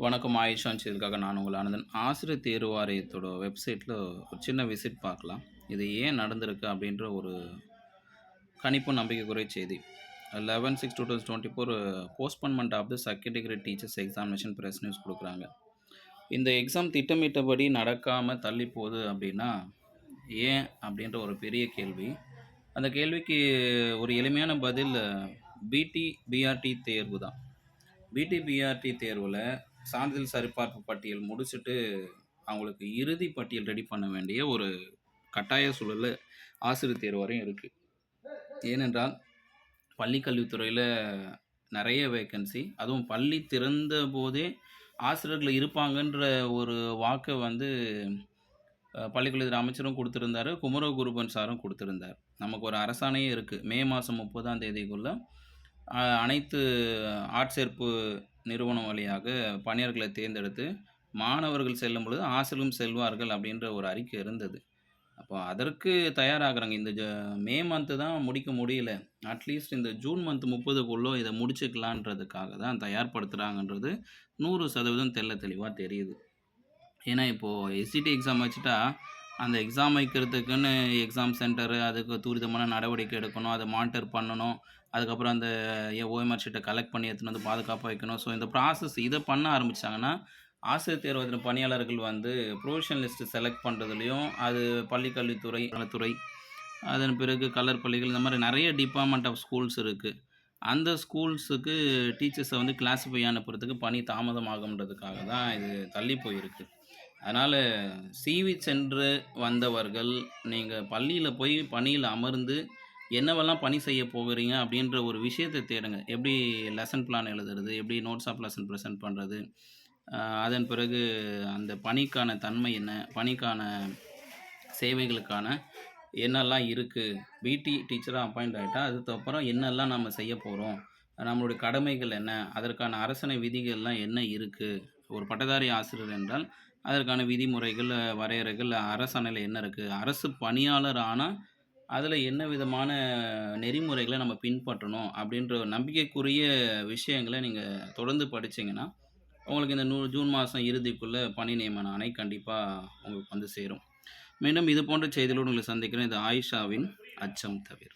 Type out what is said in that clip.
வணக்கம் ஆயுஷான் இதுக்காக நான் உங்கள் ஆனந்தன் ஆசிரியர் தேர்வு வாரியத்தோட வெப்சைட்டில் ஒரு சின்ன விசிட் பார்க்கலாம். இது ஏன் நடந்திருக்கு அப்படின்ற ஒரு கணிப்பு நம்பிக்கைக்குரிய செய்தி. Eleven six two thousand twenty four postponement of the second degree teachers examination press news கொடுக்குறாங்க. இந்த எக்ஸாம் திட்டமிட்டபடி நடக்காமல் தள்ளி போகுது அப்படின்னா ஏன் அப்படின்ற ஒரு பெரிய கேள்வி. அந்த கேள்விக்கு ஒரு எளிமையான பதில் பிடி பிஆர்டி தேர்வு தான். பிடி பிஆர்டி தேர்வில் சான்றிதழ் சரிபார்ப்பு பட்டியல் முடிச்சுட்டு அவங்களுக்கு இறுதி பட்டியல் ரெடி பண்ண வேண்டிய ஒரு கட்டாய சூழலில் ஆசிரியர் தேர்வு வரையும் இருக்குது ஏனென்றால் பள்ளிக்கல்வித்துறையில் நிறைய வேக்கன்சி அதுவும் பள்ளி திறந்த போதே ஆசிரியர்கள் இருப்பாங்கன்ற ஒரு வாக்கை வந்து பள்ளிக்கல்வித்துறை அமைச்சரும் கொடுத்துருந்தாரு குமரகுருபன் சாரும் கொடுத்துருந்தார். நமக்கு ஒரு அரசாணையே இருக்குது மே மாதம் முப்பதாம் தேதிக்குள்ளே அனைத்து ஆட்சேர்ப்பு நிறுவனம் வழியாக பணியாளர்களை தேர்ந்தெடுத்து மாணவர்கள் செல்லும் பொழுது ஆசிரியரும் செல்வார்கள் அப்படின்ற ஒரு அறிக்கை இருந்தது. அப்போ அதற்கு தயாராகிறாங்க. இந்த ஜ மே மந்த்து தான் முடிக்க முடியல. அட்லீஸ்ட் இந்த ஜூன் மந்த் முப்பதுக்குள்ளே இதை முடிச்சுக்கலான்றதுக்காக தான் தயார்படுத்துகிறாங்கன்றது நூறு சதவீதம் தெள்ள தெளிவாக தெரியுது. ஏன்னா இப்போது எஸ்சிடி எக்ஸாம் வச்சுட்டா அந்த எக்ஸாம் வைக்கிறதுக்குன்னு எக்ஸாம் சென்டரு அதுக்கு துரிதமான நடவடிக்கை எடுக்கணும் அதை மானிட்டர் பண்ணணும் அதுக்கப்புறம் அந்த ஓஎம்ஆர் ஷீட்டை கலெக்ட் பண்ணி எடுத்துன்னு வந்து பாதுகாப்பாக வைக்கணும். ஸோ இந்த ப்ராசஸ் இதை பண்ண ஆரம்பித்தாங்கன்னா ஆசிரியர் தேர்வு பணியாளர்கள் வந்து ப்ரொவிஷன் லிஸ்ட்டு செலக்ட் பண்ணுறதுலையும் அது பள்ளிக்கல்வித்துறை நலத்துறை அதன் பிறகு கலர் பள்ளிகள் இந்த மாதிரி நிறைய டிபார்ட்மெண்ட் ஆஃப் ஸ்கூல்ஸ் இருக்குது அந்த ஸ்கூல்ஸுக்கு டீச்சர்ஸை வந்து கிளாஸிஃபை அனுப்புறதுக்கு பணி தாமதமாகும்ன்றதுக்காக தான் இது தள்ளி போயிருக்கு. அதனால் சிவி சென்று வந்தவர்கள் நீங்கள் பள்ளியில் போய் பணியில் அமர்ந்து என்னவெல்லாம் பணி செய்ய போகிறீங்க அப்படின்ற ஒரு விஷயத்தை தேடுங்க. எப்படி லெசன் பிளான் எழுதுறது எப்படி நோட்ஸ் ஆஃப் லெசன் ப்ரெசென்ட் பண்ணுறது அதன் பிறகு அந்த பணிக்கான தன்மை என்ன பணிக்கான சேவைகளுக்கான என்னெல்லாம் இருக்குது பிடி டீச்சராக அப்பாயிண்ட் ஆகிட்டா அதுக்கப்புறம் என்னெல்லாம் நம்ம செய்ய போகிறோம் நம்மளுடைய கடமைகள் என்ன அதற்கான அரசனை விதிகள்லாம் என்ன இருக்குது ஒரு பட்டதாரி ஆசிரியர் என்றால் அதற்கான விதிமுறைகள் வரையறைகள் அரசாணையில் என்ன இருக்குது அரசு பணியாளர் ஆனால் அதில் என்ன விதமான நெறிமுறைகளை நம்ம பின்பற்றணும் அப்படின்ற ஒரு நம்பிக்கைக்குரிய விஷயங்களை நீங்கள் தொடர்ந்து படிச்சீங்கன்னா உங்களுக்கு இந்த நூ ஜூன் மாதம் இறுதிக்குள்ளே பணி நியமன ஆணை கண்டிப்பாக உங்களுக்கு வந்து சேரும். மீண்டும் இது போன்ற செய்திகளோடு உங்களை சந்திக்கிறேன். இது ஆயிஷாவின் அச்சம் தவிர.